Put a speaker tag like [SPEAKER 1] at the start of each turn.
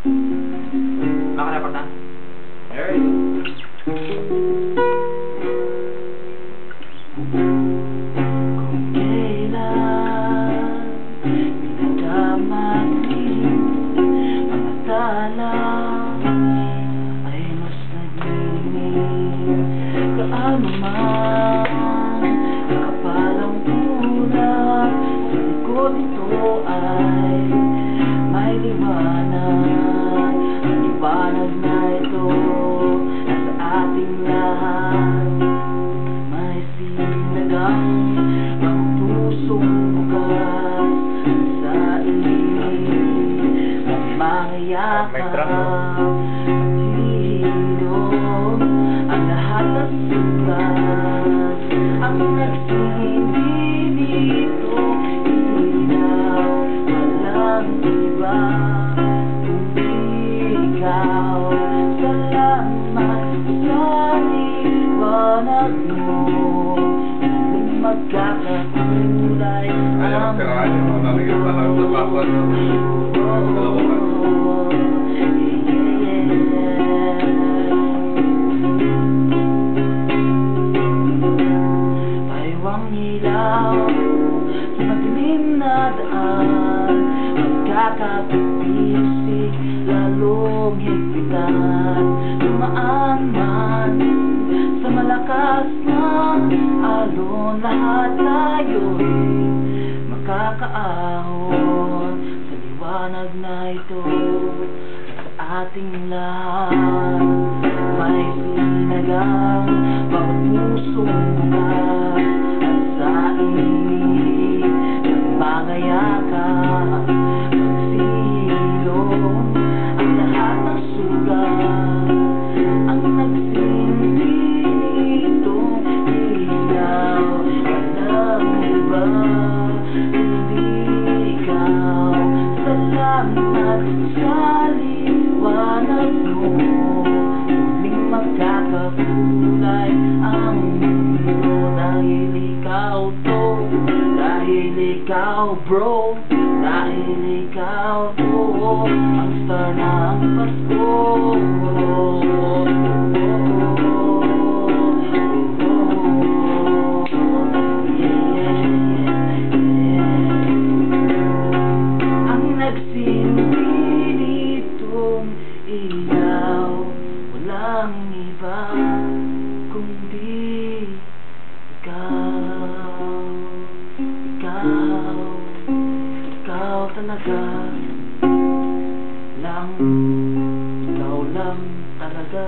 [SPEAKER 1] Makarapat na?
[SPEAKER 2] Alright.
[SPEAKER 3] Kung kailan pinagdamating mga tala ay mas naging kaano man kapalang tulad sa likod nito ay may liwanag May
[SPEAKER 2] trunk,
[SPEAKER 3] Paghihilom ang lahat ng sugat ang nagsindi dito ilaw walang sa liwanag mo muling magkakakulay
[SPEAKER 2] Ayaw, sirahan yung mga nalagyan sa pa.
[SPEAKER 3] Pariwang Magkakapipisik lalong higpitan. Dumaan man sa malakas na alon Lahat tayo'y makakaahon. Sa liwanag na ito sa ating lahat May sinagang bawat pusong bukas ikaw bro. Dahil ikaw to Ang star ng Pasko talaga. Lang. Ikaw lang talaga